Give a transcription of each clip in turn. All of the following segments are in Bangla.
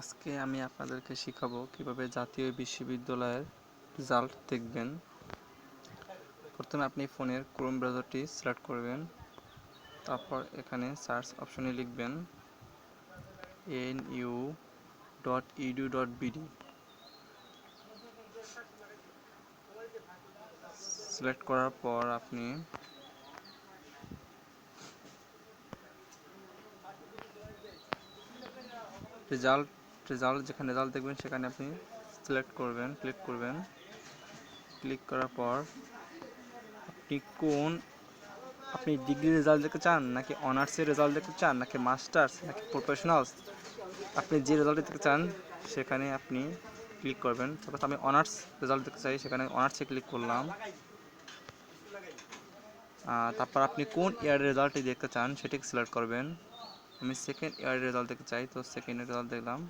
আজকে আমি আপনাদেরকে শেখাবো কীভাবে জাতীয় বিশ্ববিদ্যালয়ের রেজাল্ট দেখবেন। প্রথমে আপনি ফোনের ক্রোম ব্রাউজারটি সিলেক্ট করবেন, তারপর এখানে সার্চ অপশনে লিখবেন N U dot edu dot BD select করার পর আপনি রেজাল্ট রেজাল্ট যেখানে রেজাল্ট দেখবেন, সেখানে আপনি সিলেক্ট করবেন ক্লিক করবেন। ক্লিক করার পর আপনি কোন, আপনি ডিগ্রি রেজাল্ট দেখতে চান, নাকি অনার্সের রেজাল্ট দেখতে চান, নাকি মাস্টার্স নাকি প্রফেশনালস আপনি যে রেজাল্ট দেখতে চান, সেখানে আপনি ক্লিক করবেন। তারপর আমি অনার্স রেজাল্ট দেখতে চাই, সেখানে অনার্সে ক্লিক করলাম। তারপর আপনি কোন ইয়ারের রেজাল্টটি দেখতে চান, সেটিকে সিলেক্ট করবেন। আমি সেকেন্ড ইয়ারের রেজাল্ট দেখতে চাই, তো সেকেন্ড রেজাল্ট দেখলাম।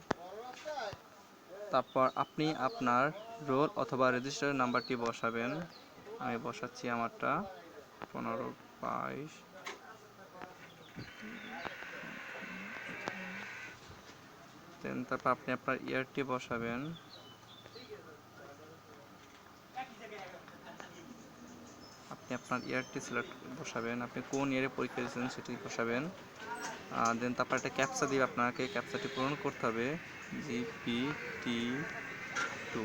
তারপর আপনি আপনার রোল অথবা রেজিস্টার নাম্বারটি বসাবেন। আমি বসাচ্ছি আমারটা। পনেরো, বাইশ। দেন তারপর আপনি আপনার ইয়ারটি বসাবেন। আপনি আপনার ইয়ারটি সিলেক্ট বসাবেন। আপনি কোন ইয়ারে পরীক্ষা দিয়েছেন সেটি বসাবেন। দেন তারপর একটা ক্যাপসা দিয়ে আপনাকে। ক্যাপসাটি পূরণ করতে হবে জিপি টি টু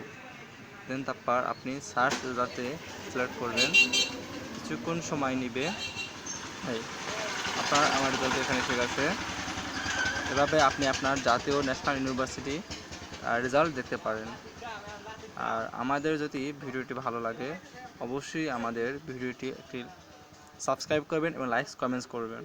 দেন তারপর আপনি সার্চ রেজাল্টে সিলেক্ট করবেন, কিছুক্ষণ সময় নেবে। আপনার আমার রেজাল্ট এখানে ঠিক আছে। এভাবে আপনি আপনার জাতীয় ন্যাশনাল ইউনিভার্সিটি রেজাল্ট দেখতে পারেন। আর আমাদের যদি ভিডিওটি ভালো লাগে, অবশ্যই আমাদের ভিডিওটি একটি সাবস্ক্রাইব করবেন এবং লাইক কমেন্টস করবেন।